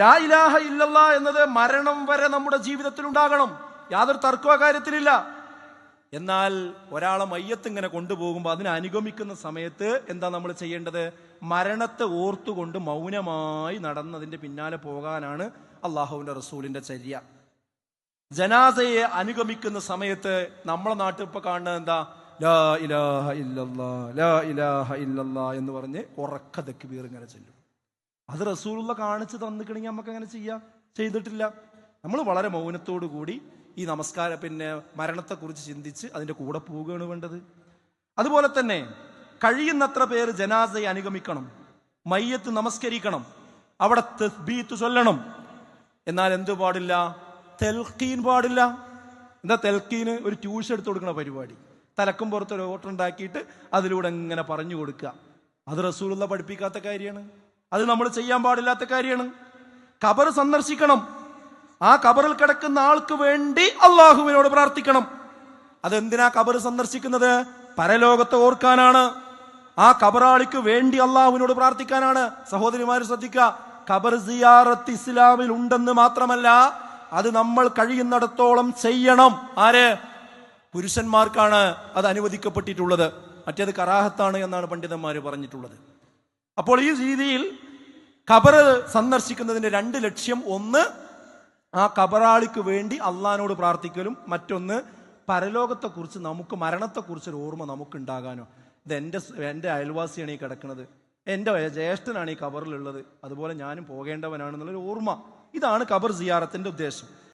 ലാ ഇലാഹ ഇല്ലല്ലാ എന്നത് മരണം വരെ നമ്മുടെ ജീവിതത്തിൽ ഉണ്ടാകണം യാതൊരു തർക്കമോ കാര്യത്തിലില്ല. എന്നാൽ ഒരാളെ മയ്യത്ത് ഇങ്ങനെ കൊണ്ടുപോകുമ്പോൾ അതിനെ അനുഗമിക്കുന്ന സമയത്ത് എന്താ നമ്മൾ ചെയ്യേണ്ടത്? മരണത്തെ ഓർത്തുകൊണ്ട് മൗനമായി നടന്നതിന്റെ പിന്നാലെ പോകാനാണ് അള്ളാഹുവിന്റെ റസൂലിന്റെ ചര്യ. ജനാസയെ അനുഗമിക്കുന്ന സമയത്ത് നമ്മളെ നാട്ടിൽ ഇപ്പൊ കാണുന്നത് എന്താ? ലാ ഇലാഹ ഇല്ലല്ലാ ലാ ഇലാഹ ഇല്ലല്ലാ എന്ന് പറഞ്ഞ് ഉറക്ക തെക്കുബീർ ഇങ്ങനെ ചെല്ലും. അത് റസൂലുള്ള കാണിച്ചു തന്നിക്കണെങ്കിൽ നമുക്ക് അങ്ങനെ ചെയ്യാം ചെയ്തിട്ടില്ല. നമ്മൾ വളരെ മൗനത്തോടു കൂടി ഈ നമസ്കാര പിന്നെ മരണത്തെക്കുറിച്ച് ചിന്തിച്ച് അതിന്റെ കൂടെ പോവുകയാണ് വേണ്ടത്. അതുപോലെ തന്നെ കഴിയുന്നത്ര പേര് ജനാസയെ അനുഗമിക്കണം മയ്യത്ത് നമസ്കരിക്കണം അവിടെ തസ്ബീത്ത് ചൊല്ലണം. എന്നാൽ എന്ത് പാടില്ല? തെൽക്കീൻ പാടില്ല. എന്താ തെൽക്കീന് ഒരു ട്യൂഷൻ എടുത്തു കൊടുക്കുന്ന പരിപാടി. തലക്കും പുറത്തൊരു ഓട്ടം ഉണ്ടാക്കിയിട്ട് അതിലൂടെ ഇങ്ങനെ പറഞ്ഞു കൊടുക്കുക. അത് റസൂലുള്ള പഠിപ്പിക്കാത്ത കാര്യമാണ്. അത് നമ്മൾ ചെയ്യാൻ പാടില്ലാത്ത കാര്യമാണ്. കബർ സന്ദർശിക്കണം. ആ കബറിൽ കിടക്കുന്ന ആൾക്ക് വേണ്ടി അള്ളാഹുവിനോട് പ്രാർത്ഥിക്കണം. അതെന്തിനാ കബർ സന്ദർശിക്കുന്നത്? പരലോകത്തെ ഓർക്കാനാണ്. ആ കബറാളിക്ക് വേണ്ടി അള്ളാഹുവിനോട് പ്രാർത്ഥിക്കാനാണ്. സഹോദരിമാർ ശ്രദ്ധിക്കുക. ഖബർ സിയാറത്ത് ഇസ്ലാമിൽ ഉണ്ടെന്ന് മാത്രമല്ല അത് നമ്മൾ കഴിയുന്നിടത്തോളം ചെയ്യണം. ആര്? പുരുഷന്മാർക്കാണ് അത് അനുവദിക്കപ്പെട്ടിട്ടുള്ളത്. മറ്റേത് കറാഹത്താണ് എന്നാണ് പണ്ഡിതന്മാർ പറഞ്ഞിട്ടുള്ളത്. അപ്പോൾ ഈ രീതിയിൽ ഖബർ സന്ദർശിക്കുന്നതിന്റെ രണ്ട് ലക്ഷ്യം. ഒന്ന് ആ കബറാളിക്ക് വേണ്ടി അള്ളഹാനോട് പ്രാർത്ഥിക്കലും. മറ്റൊന്ന് പരലോകത്തെക്കുറിച്ച് നമുക്ക് മരണത്തെക്കുറിച്ച് ഒരു ഓർമ്മ നമുക്ക് ഉണ്ടാകാനോ ഇത് എന്റെ എന്റെ അയൽവാസിയാണ് ഈ കിടക്കുന്നത്. എന്റെ ജ്യേഷ്ഠനാണ് ഈ കബറിലുള്ളത് അതുപോലെ ഞാനും പോകേണ്ടവനാണെന്നുള്ളൊരു ഓർമ്മ. ഇതാണ് കബർ സിയാറത്തിന്റെ ഉദ്ദേശം.